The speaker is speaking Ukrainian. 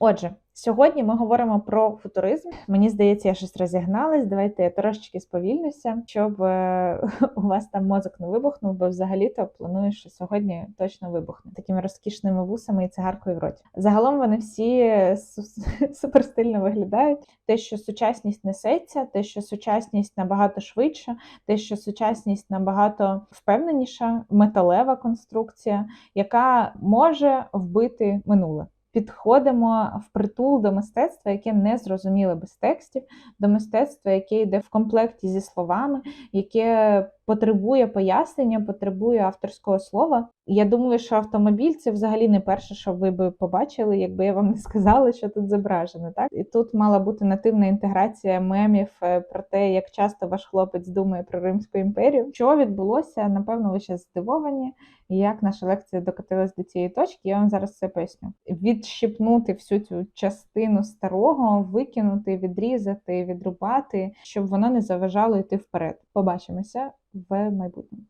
Отже, сьогодні ми говоримо про футуризм. Мені здається, я щось розігналась. Давайте я трошечки сповільнюся, щоб е, у вас там мозок не вибухнув, бо взагалі-то планую, що сьогодні точно вибухне такими розкішними вусами і цигаркою в роті. Загалом вони всі су- супер стильно виглядають. Те, що сучасність несеться, те, що сучасність набагато швидша, те, що сучасність набагато впевненіша, металева конструкція, яка може вбити минуле. Підходимо впритул до мистецтва, яке не зрозуміле без текстів, до мистецтва, яке йде в комплекті зі словами, яке потребує пояснення, потребує авторського слова. Я думаю, що автомобіль це взагалі не перше, що ви би побачили, якби я вам не сказала, що тут зображено. Так і тут мала бути нативна інтеграція мемів е, про те, як часто ваш хлопець думає про Римську імперію. Що відбулося? Напевно, ви ще здивовані. Як наша лекція докотилась до цієї точки, я вам зараз все поясню. Відщипнути всю цю частину старого, викинути, відрізати, відрубати, щоб воно не заважало йти вперед. Побачимося в майбутньому.